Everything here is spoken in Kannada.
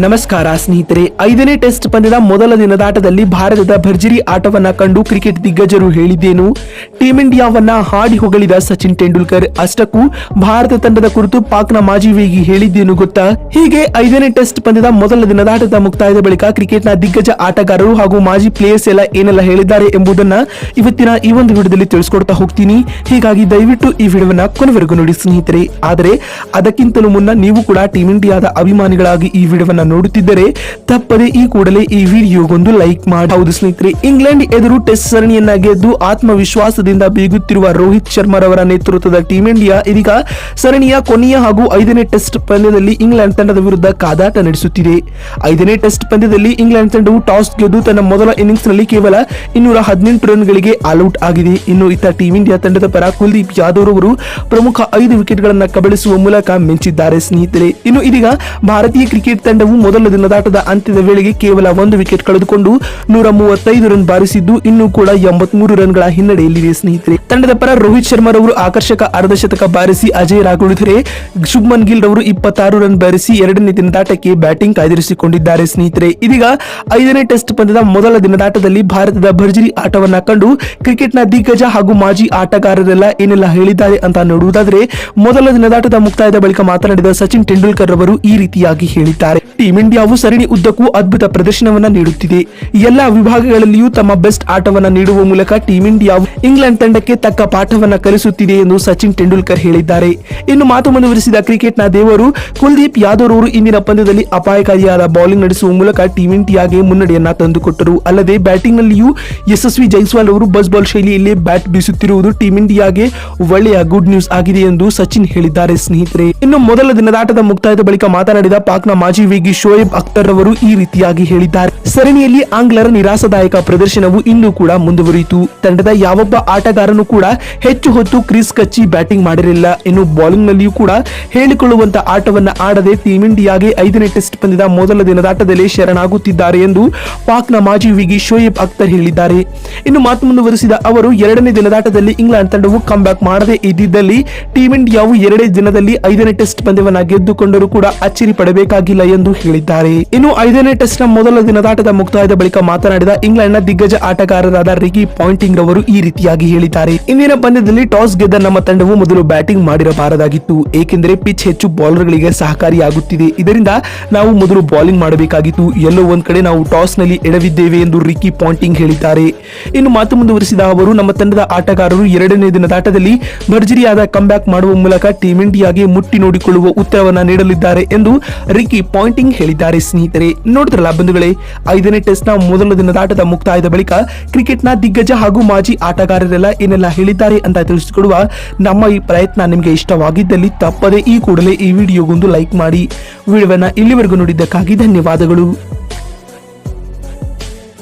ನಮಸ್ಕಾರ ಸ್ನೇಹಿತರೆ, ಐದನೇ ಟೆಸ್ಟ್ ಪಂದ್ಯದ ಮೊದಲ ದಿನದಾಟದಲ್ಲಿ ಭಾರತದ ಭರ್ಜರಿ ಆಟವನ್ನ ಕಂಡು ಕ್ರಿಕೆಟ್ ದಿಗ್ಗಜರು ಹೇಳಿದ್ದೇನು? ಟೀಂ ಇಂಡಿಯಾವನ್ನ ಹಾಡಿ ಹೊಗಳಿದ ಸಚಿನ್ ತೆಂಡೂಲ್ಕರ್. ಅಷ್ಟಕ್ಕೂ ಭಾರತ ತಂಡದ ಕುರಿತು ಪಾಕ್ನ ಮಾಜಿ ವೇಗಿ ಹೇಳಿದ್ದೇನು ಗೊತ್ತಾ? ಹೀಗೆ ಐದನೇ ಟೆಸ್ಟ್ ಪಂದ್ಯದ ಮೊದಲ ದಿನದಾಟದ ಮುಕ್ತಾಯದ ಬಳಿಕ ಕ್ರಿಕೆಟ್ನ ದಿಗ್ಗಜ ಆಟಗಾರರು ಹಾಗೂ ಮಾಜಿ ಪ್ಲೇಯರ್ಸ್ ಎಲ್ಲ ಏನೆಲ್ಲ ಹೇಳಿದ್ದಾರೆ ಎಂಬುದನ್ನ ಇವತ್ತಿನ ಈ ಒಂದು ವಿಡಿಯೋದಲ್ಲಿ ತಿಳಿಸ್ಕೊಡ್ತಾ ಹೋಗ್ತೀನಿ. ಹೀಗಾಗಿ ದಯವಿಟ್ಟು ಈ ವಿಡಿಯೋವನ್ನ ಕೊನೆವರೆಗೂ ನೋಡಿ ಸ್ನೇಹಿತರೆ. ಆದರೆ ಅದಕ್ಕಿಂತಲೂ ಮುನ್ನ ನೀವು ಕೂಡ ಟೀಂ ಇಂಡಿಯಾದ ಅಭಿಮಾನಿಗಳಾಗಿ ಈ ವಿಡಿಯೋವನ್ನ ನೋಡುತ್ತಿದ್ದರೆ ತಪ್ಪದೆ ಈ ಕೂಡಲೇ ಈ ವಿಡಿಯೋಗೊಂದು ಲೈಕ್ ಮಾಡಿ. ಹೌದು ಸ್ನೇಹಿತರೆ, ಇಂಗ್ಲೆಂಡ್ ಎದುರು ಟೆಸ್ಟ್ ಸರಣಿಯನ್ನ ಗೆದ್ದು ಆತ್ಮವಿಶ್ವಾಸದಿಂದ ಬೀಗುತ್ತಿರುವ ರೋಹಿತ್ ಶರ್ಮಾ ರವರ ನೇತೃತ್ವದ ಟೀಂ ಇಂಡಿಯಾ ಇದೀಗ ಸರಣಿಯ ಕೊನೆಯ ಹಾಗೂ ಐದನೇ ಟೆಸ್ಟ್ ಪಂದ್ಯದಲ್ಲಿ ಇಂಗ್ಲೆಂಡ್ ತಂಡದ ವಿರುದ್ಧ ಕಾದಾಟ ನಡೆಸುತ್ತಿದೆ. ಐದನೇ ಟೆಸ್ಟ್ ಪಂದ್ಯದಲ್ಲಿ ಇಂಗ್ಲೆಂಡ್ ತಂಡವು ಟಾಸ್ ಗೆದ್ದು ತನ್ನ ಮೊದಲ ಇನ್ನಿಂಗ್ಸ್ನಲ್ಲಿ ಕೇವಲ ಇನ್ನೂರ ಹದಿನೆಂಟು ರನ್ ಗಳಿಗೆ ಆಲ್ಔಟ್ ಆಗಿದೆ. ಇನ್ನು ಇತ್ತ ಟೀಂ ಇಂಡಿಯಾ ತಂಡದ ಪರ ಕುಲ್ದೀಪ್ ಯಾದವ್ ಅವರು ಪ್ರಮುಖ ಐದು ವಿಕೆಟ್ ಗಳನ್ನ ಕಬಳಿಸುವ ಮೂಲಕ ಮೆಂಚಿದ್ದಾರೆ ಸ್ನೇಹಿತರೆ. ಇನ್ನು ಇದೀಗ ಭಾರತೀಯ ಕ್ರಿಕೆಟ್ ತಂಡವು ಮೊದಲ ದಿನದಾಟದ ಅಂತ್ಯದ ವೇಳೆಗೆ ಕೇವಲ ಒಂದು ವಿಕೆಟ್ ಕಳೆದುಕೊಂಡು ನೂರ ಮೂವತ್ತೈದು ರನ್ ಬಾರಿಸಿದ್ದು ಇನ್ನೂ ಕೂಡ ಎಂಬತ್ಮೂರು ರನ್ಗಳ ಹಿನ್ನಡೆಯಲ್ಲಿದೆ ಸ್ನೇಹಿತರೆ. ತಂಡದ ಪರ ರೋಹಿತ್ ಶರ್ಮಾ ರವರು ಆಕರ್ಷಕ ಅರ್ಧಶತಕ ಬಾರಿಸಿ ಅಜಯ್ ರಾಗುಳಿದರೆ ಶುಭ್ಮನ್ ಗಿಲ್ ರವರು ಇಪ್ಪತ್ತಾರು ರನ್ ಬಾರಿಸಿ ಎರಡನೇ ದಿನದಾಟಕ್ಕೆ ಬ್ಯಾಟಿಂಗ್ ಕಾಯ್ದಿರಿಸಿಕೊಂಡಿದ್ದಾರೆ, ಸ್ನೇಹಿತರೆ. ಇದೀಗ ಐದನೇ ಟೆಸ್ಟ್ ಪಂದ್ಯದ ಮೊದಲ ದಿನದಾಟದಲ್ಲಿ ಭಾರತದ ಭರ್ಜರಿ ಆಟವನ್ನ ಕಂಡು ಕ್ರಿಕೆಟ್ನ ದಿಗ್ಗಜ ಹಾಗೂ ಮಾಜಿ ಆಟಗಾರರೆಲ್ಲ ಏನೆಲ್ಲ ಹೇಳಿದ್ದಾರೆ ಅಂತ ನೋಡುವುದಾದ್ರೆ, ಮೊದಲ ದಿನದಾಟದ ಮುಕ್ತಾಯದ ಬಳಿಕ ಮಾತನಾಡಿದ ಸಚಿನ್ ತೆಂಡೂಲ್ಕರ್ ಅವರು ಈ ರೀತಿಯಾಗಿ ಹೇಳಿದ್ದಾರೆ. ಟೀಂ ಇಂಡಿಯಾವು ಸರಣಿ ಉದ್ದಕ್ಕೂ ಅದ್ಭುತ ಪ್ರದರ್ಶನವನ್ನ ನೀಡುತ್ತಿದೆ. ಎಲ್ಲಾ ವಿಭಾಗಗಳಲ್ಲಿಯೂ ತಮ್ಮ ಬೆಸ್ಟ್ ಆಟವನ್ನ ನೀಡುವ ಮೂಲಕ ಟೀಂ ಇಂಡಿಯಾವು ಇಂಗ್ಲೆಂಡ್ ತಂಡಕ್ಕೆ ತಕ್ಕ ಪಾಠವನ್ನ ಕಲಿಸುತ್ತಿದೆ ಎಂದು ಸಚಿನ್ ತೆಂಡೂಲ್ಕರ್ ಹೇಳಿದ್ದಾರೆ. ಇನ್ನು ಮಾತು ಮುಂದುವರಿಸಿದ ಕ್ರಿಕೆಟ್ನ ದೇವರು ಕುಲ್ದೀಪ್ ಯಾದವ್ ಅವರು ಇಂದಿನ ಪಂದ್ಯದಲ್ಲಿ ಅಪಾಯಕಾರಿಯಾದ ಬೌಲಿಂಗ್ ನಡೆಸುವ ಮೂಲಕ ಟೀಂ ಇಂಡಿಯಾಗೆ ಮುನ್ನಡೆಯನ್ನ ತಂದುಕೊಟ್ಟರು. ಅಲ್ಲದೆ ಬ್ಯಾಟಿಂಗ್ ನಲ್ಲಿಯೂ ಯಶಸ್ವಿ ಜೈಸ್ವಾಲ್ ಅವರು ಬಸ್ ಬಾಲ್ ಶೈಲಿಯಲ್ಲಿ ಬ್ಯಾಟ್ ಬೀಸುತ್ತಿರುವುದು ಟೀಂ ಇಂಡಿಯಾಗೆ ಒಳ್ಳೆಯ ಗುಡ್ ನ್ಯೂಸ್ ಆಗಿದೆ ಎಂದು ಸಚಿನ್ ಹೇಳಿದ್ದಾರೆ ಸ್ನೇಹಿತರೆ. ಇನ್ನು ಮೊದಲ ದಿನದಾಟದ ಮುಕ್ತಾಯದ ಬಳಿಕ ಮಾತನಾಡಿದ ಪಾಕ್ನ ಮಾಜಿ ವೇಗಿ ಶೋಯಬ್ ಅಖ್ತರ್ ಅವರು ಈ ರೀತಿಯಾಗಿ ಹೇಳಿದ್ದಾರೆ. ಸರಣಿಯಲ್ಲಿ ಆಂಗ್ಲರ ನಿರಾಸದಾಯಕ ಪ್ರದರ್ಶನವು ಇನ್ನೂ ಕೂಡ ಮುಂದುವರಿಯಿತು. ತಂಡದ ಯಾವೊಬ್ಬ ಆಟಗಾರನು ಕೂಡ ಹೆಚ್ಚು ಹೊತ್ತು ಕ್ರೀಸ್ ಕಚ್ಚಿ ಬ್ಯಾಟಿಂಗ್ ಮಾಡಿರಲಿಲ್ಲ. ಇನ್ನು ಬೌಲಿಂಗ್ ನಲ್ಲಿಯೂ ಕೂಡ ಹೇಳಿಕೊಳ್ಳುವಂತಹ ಆಟವನ್ನ ಆಡದೆ ಟೀಂ ಇಂಡಿಯಾಗೆ ಐದನೇ ಟೆಸ್ಟ್ ಪಂದ್ಯದ ಮೊದಲ ದಿನದಾಟದಲ್ಲಿ ಶರಣಾಗುತ್ತಿದ್ದಾರೆ ಎಂದು ಪಾಕ್ನ ಮಾಜಿ ವಿಗಿ ಶೋಯಬ್ ಅಖ್ತರ್ ಹೇಳಿದ್ದಾರೆ. ಇನ್ನು ಮಾತು ಮುಂದುವರಿಸಿದ ಅವರು, ಎರಡನೇ ದಿನದಾಟದಲ್ಲಿ ಇಂಗ್ಲೆಂಡ್ ತಂಡವು ಬ್ಯಾಕ್ ಮಾಡದೇ ಇದ್ದಿದ್ದಲ್ಲಿ ಟೀಂ ಇಂಡಿಯಾವು ಎರಡೇ ದಿನದಲ್ಲಿ ಐದನೇ ಟೆಸ್ಟ್ ಪಂದ್ಯವನ್ನ ಗೆದ್ದುಕೊಂಡರೂ ಕೂಡ ಅಚ್ಚರಿ ಪಡಬೇಕಾಗಿಲ್ಲ ಎಂದು ಹೇಳಿದ್ದಾರೆ ಇನ್ನು ಐದನೇ ಟೆಸ್ಟ್ನ ಮೊದಲ ದಿನದಾಟದ ಮುಕ್ತಾಯದ ಬಳಿಕ ಮಾತನಾಡಿದ ಇಂಗ್ಲೆಂಡ್ನ ದಿಗ್ಗಜ ಆಟಗಾರರಾದ ರಿಗಿ ಪಾಯಿಂಟಿಂಗ್ ರವರು ಈ ರೀತಿಯಾಗಿ ಹೇಳಿದ್ದಾರೆ. ಇಂದಿನ ಪಂದ್ಯದಲ್ಲಿ ಟಾಸ್ ಗೆದ್ದ ನಮ್ಮ ತಂಡವು ಮೊದಲು ಬ್ಯಾಟಿಂಗ್ ಮಾಡಿರಬಾರದಾಗಿತ್ತು. ಏಕೆಂದರೆ ಪಿಚ್ ಹೆಚ್ಚು ಬೌಲರ್ಗಳಿಗೆ ಸಹಕಾರಿಯಾಗುತ್ತಿದೆ. ಇದರಿಂದ ನಾವು ಮೊದಲು ಬೌಲಿಂಗ್ ಮಾಡಬೇಕಾಗಿತ್ತು. ಎಲ್ಲೋ ಒಂದ್ ಕಡೆ ನಾವು ಟಾಸ್ನಲ್ಲಿ ಎಡವಿದ್ದೇವೆ ಎಂದು ರಿಕಿ ಪಾಯಿಂಟಿಂಗ್ ಹೇಳಿದ್ದಾರೆ. ಇನ್ನು ಮಾತು ಮುಂದುವರಿಸಿದ ಅವರು, ನಮ್ಮ ತಂಡದ ಆಟಗಾರರು ಎರಡನೇ ದಿನದಾಟದಲ್ಲಿ ಭರ್ಜರಿಯಾದ ಕಂಬ್ಯಾಕ್ ಮಾಡುವ ಮೂಲಕ ಟೀಮ್ ಇಂಡಿಯಾಗೆ ಮುಟ್ಟಿ ನೋಡಿಕೊಳ್ಳುವ ಉತ್ತರವನ್ನ ನೀಡಲಿದ್ದಾರೆ ಎಂದು ರಿಕಿ ಪಾಯಿಂಟಿಂಗ್ ಹೇಳಿದ್ದಾರೆ ಸ್ನೇಹಿತರೆ. ನೋಡಿದ್ರಲ್ಲ ಬಂಧುಗಳೇ, ಐದನೇ ಟೆಸ್ಟ್ನ ಮೊದಲ ದಿನದಾಟದ ಮುಕ್ತಾಯದ ಬಳಿಕ ಕ್ರಿಕೆಟ್ನ ದಿಗ್ಗಜ ಹಾಗೂ ಮಾಜಿ ಆಟಗಾರರೆಲ್ಲ ಏನೆಲ್ಲ ಹೇಳಿದ್ದಾರೆ ಅಂತ ತಿಳಿಸಿಕೊಡುವ ನಮ್ಮ ಈ ಪ್ರಯತ್ನ ನಿಮಗೆ ಇಷ್ಟವಾಗಿದ್ದಲ್ಲಿ ತಪ್ಪದೆ ಈ ಕೂಡಲೇ ಈ ವಿಡಿಯೋಗೊಂದು ಲೈಕ್ ಮಾಡಿ. ವಿಡಿಯೋವನ್ನ ಇಲ್ಲಿವರೆಗೂ ನೋಡಿದ್ದಕ್ಕಾಗಿ ಧನ್ಯವಾದಗಳು.